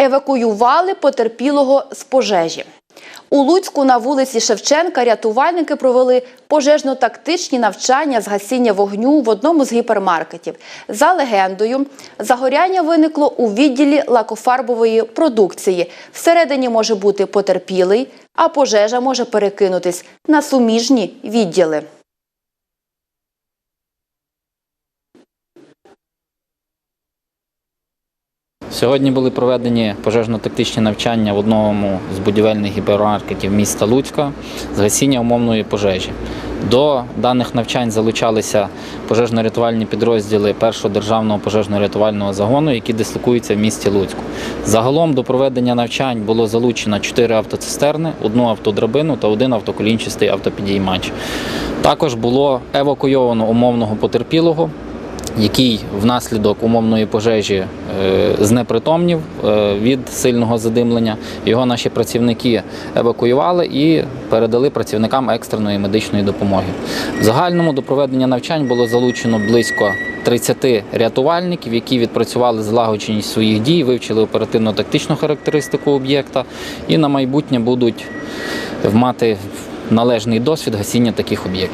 Евакуювали потерпілого з пожежі. У Луцьку на вулиці Шевченка рятувальники провели пожежно-тактичні навчання з гасіння вогню в одному з гіпермаркетів. За легендою, загоряння виникло у відділі лакофарбової продукції. Всередині може бути потерпілий, а пожежа може перекинутись на суміжні відділи. Сьогодні були проведені пожежно-тактичні навчання в одному з будівельних гіпермаркетів міста Луцька з гасіння умовної пожежі. До даних навчань залучалися пожежно-рятувальні підрозділи першого державного пожежно-рятувального загону, які дислокуються в місті Луцьку. Загалом до проведення навчань було залучено 4 автоцистерни, одну автодрабину та один автоколінчастий автопідіймач. Також було евакуйовано умовного потерпілого який внаслідок умовної пожежі е, знепритомнів е, від сильного задимлення. Його наші працівники евакуювали і передали працівникам екстреної медичної допомоги. В загальному до проведення навчань було залучено близько 30 рятувальників, які відпрацювали злагодженість своїх дій, вивчили оперативно-тактичну характеристику об'єкта і на майбутнє будуть мати належний досвід гасіння таких об'єктів.